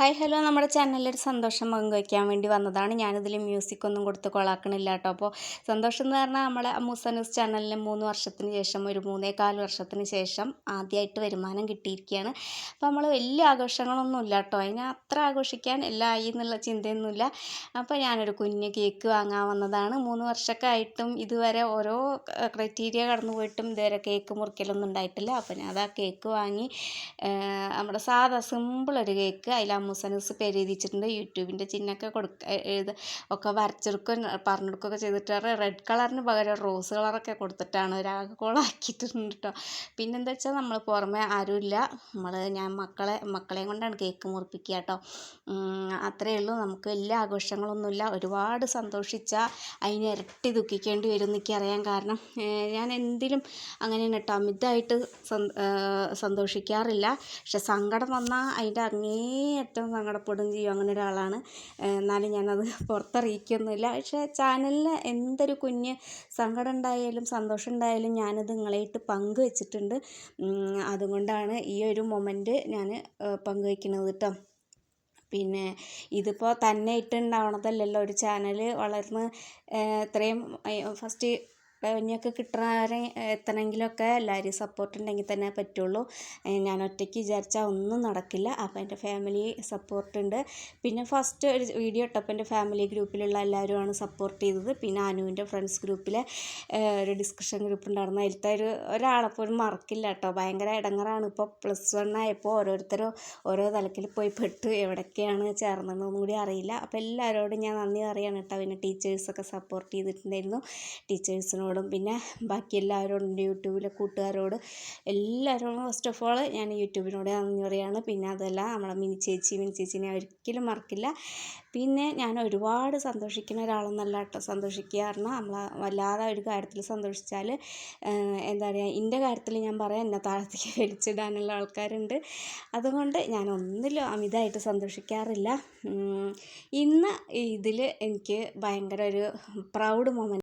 Hi hello. നമ്മുടെ ചാനലിൽ ഒരു സന്തോഷം പങ്കുവയ്ക്കാൻ വേണ്ടി വന്നതാണ്. ഞാനിതിൽ മ്യൂസിക് ഒന്നും കൊടുത്ത് കൊളാക്കണില്ല കേട്ടോ. അപ്പോൾ സന്തോഷം എന്ന് പറഞ്ഞാൽ നമ്മളെ അമൂസ ന്യൂസ് ചാനലിന് മൂന്ന് വർഷത്തിന് ശേഷം ഒരു മൂന്നേകാൽ വർഷത്തിന് ശേഷം ആദ്യമായിട്ട് വരുമാനം കിട്ടിയിരിക്കുകയാണ് അപ്പോൾ നമ്മൾ വലിയ ആഘോഷങ്ങളൊന്നും ഇല്ല കേട്ടോ. അതിനെ അത്ര ആഘോഷിക്കാൻ എല്ലാം ആയി എന്നുള്ള ചിന്തയൊന്നുമില്ല അപ്പോൾ ഞാനൊരു കുഞ്ഞ് കേക്ക് വാങ്ങാൻ വന്നതാണ്. മൂന്ന് വർഷമൊക്കെ ആയിട്ടും ഇതുവരെ ഓരോ ക്രൈറ്റീരിയ കടന്നു പോയിട്ടും ഇതുവരെ കേക്ക് മുറിക്കലൊന്നും ഉണ്ടായിട്ടില്ല. അപ്പോൾ ഞാൻ അത് ആ കേക്ക് വാങ്ങി നമ്മുടെ സാധാ സിമ്പിൾ ഒരു കേക്ക് അതിൽ അമ്മൂസനൂസ് പേര് എഴുതിച്ചിട്ടുണ്ട് യൂട്യൂബിന്റെ ചിഹ്നമൊക്കെ കൊടുക്ക എഴുത ഒക്കെ വരച്ചെടുക്കുകയും പറഞ്ഞു കൊടുക്കുകയൊക്കെ റെഡ് കളറിന് പകരം റോസ് കളറൊക്കെ കൊടുത്തിട്ടാണ് ഒരാൾക്ക് കോളാക്കിയിട്ടുണ്ട് കേട്ടോ പിന്നെന്താ വെച്ചാൽ നമ്മൾ പുറമെ ആരുമില്ല. നമ്മൾ ഞാൻ മക്കളെ മക്കളെയും കൊണ്ടാണ് കേക്ക് മുറിപ്പിക്കുക കേട്ടോ അത്രയേ ഉള്ളൂ. നമുക്ക് വലിയ ആഘോഷങ്ങളൊന്നുമില്ല. ഒരുപാട് സന്തോഷിച്ചാൽ അതിന് ഇരട്ടി ദുഃഖിക്കേണ്ടി വരും എന്നൊക്കെ അറിയാൻ കാരണം. ഞാൻ എന്തിലും അങ്ങനെയാണ് കേട്ടോ അമിതമായിട്ട് സന്തോഷിക്കാറില്ല. പക്ഷെ സങ്കടം വന്നാൽ അതിന്റെ അങ്ങേ ഏറ്റവും സങ്കടപ്പെടുകയും ചെയ്യും അങ്ങനെ ഒരാളാണ് എന്നാലും ഞാനത് പുറത്തറിയിക്കൊന്നുമില്ല. പക്ഷേ ചാനലിന് എന്തൊരു കുഞ്ഞ് സങ്കടം ഉണ്ടായാലും സന്തോഷം ഉണ്ടായാലും ഞാനത് നിങ്ങളായിട്ട് പങ്കുവെച്ചിട്ടുണ്ട്. അതുകൊണ്ടാണ് ഈ ഒരു മൊമെന്റ് ഞാൻ പങ്കുവയ്ക്കുന്നത് കേട്ടോ. പിന്നെ ഇതിപ്പോൾ തന്നെ ഇട്ടുണ്ടാവണതല്ലല്ലോ ഒരു ചാനൽ വളർന്ന് ഇത്രയും ഫസ്റ്റ് റവന്യൂയൊക്കെ കിട്ടണവരെ എത്തണമെങ്കിലൊക്കെ എല്ലാവരും സപ്പോർട്ട് ഉണ്ടെങ്കിൽ തന്നെ പറ്റുള്ളൂ. ഞാൻ ഒറ്റയ്ക്ക് വിചാരിച്ചാൽ ഒന്നും നടക്കില്ല. അപ്പോൾ എന്റെ ഫാമിലി സപ്പോർട്ട് ഉണ്ട്. പിന്നെ ഫസ്റ്റ് ഒരു വീഡിയോ ഇട്ടപ്പോൾ എന്റെ ഫാമിലി ഗ്രൂപ്പിലുള്ള എല്ലാവരുമാണ് സപ്പോർട്ട് ചെയ്തത്. പിന്നെ അനുവിന്റെ ഫ്രണ്ട്സ് ഗ്രൂപ്പിലെ ഒരു ഡിസ്കഷൻ ഗ്രൂപ്പ് ഉണ്ടായിരുന്നു. അതിലത്തെ ഒരു ഒരാളെപ്പോഴും മറക്കില്ല കേട്ടോ. ഭയങ്കര ഇടങ്ങറാണ്. ഇപ്പോൾ പ്ലസ് വൺ ആയപ്പോൾ ഓരോരുത്തരും ഓരോ തലക്കിൽ പോയി പെട്ട് എവിടൊക്കെയാണ് ചേർന്നതെന്നൊന്നും കൂടി അറിയില്ല. അപ്പോൾ എല്ലാവരോടും ഞാൻ നന്ദി പറയാണ് കേട്ടോ. പിന്നെ ടീച്ചേഴ്സൊക്കെ സപ്പോർട്ട് ചെയ്തിട്ടുണ്ടായിരുന്നു. ടീച്ചേഴ്സിനോട് ഫ്രണ്ട്സിനോടും പിന്നെ ബാക്കി എല്ലാവരോടും യൂട്യൂബിലെ കൂട്ടുകാരോട് എല്ലാവരോടും ഫസ്റ്റ് ഓഫ് ഓൾ ഞാൻ യൂട്യൂബിനോട് നന്ദി പറയുകയാണ് പിന്നെ അതല്ല നമ്മളെ മിനി ചേച്ചി മിനി ചേച്ചിനെ ഒരിക്കലും മറക്കില്ല. പിന്നെ ഞാൻ ഒരുപാട് സന്തോഷിക്കുന്ന ഒരാളൊന്നല്ല കേട്ടോ. സന്തോഷിക്കുക പറഞ്ഞാൽ നമ്മൾ വല്ലാതെ ഒരു കാര്യത്തിൽ സന്തോഷിച്ചാൽ എന്താ പറയുക എന്റെ കാര്യത്തിൽ ഞാൻ പറയാം എന്നെ താഴത്തേക്ക് വലിച്ചിടാനുള്ള ആൾക്കാരുണ്ട്. അതുകൊണ്ട് ഞാൻ ഒന്നിലും അമിതമായിട്ട് സന്തോഷിക്കാറില്ല. ഇന്ന് ഇതിൽ എനിക്ക് ഭയങ്കര ഒരു പ്രൗഡ് മൊമെന്റ്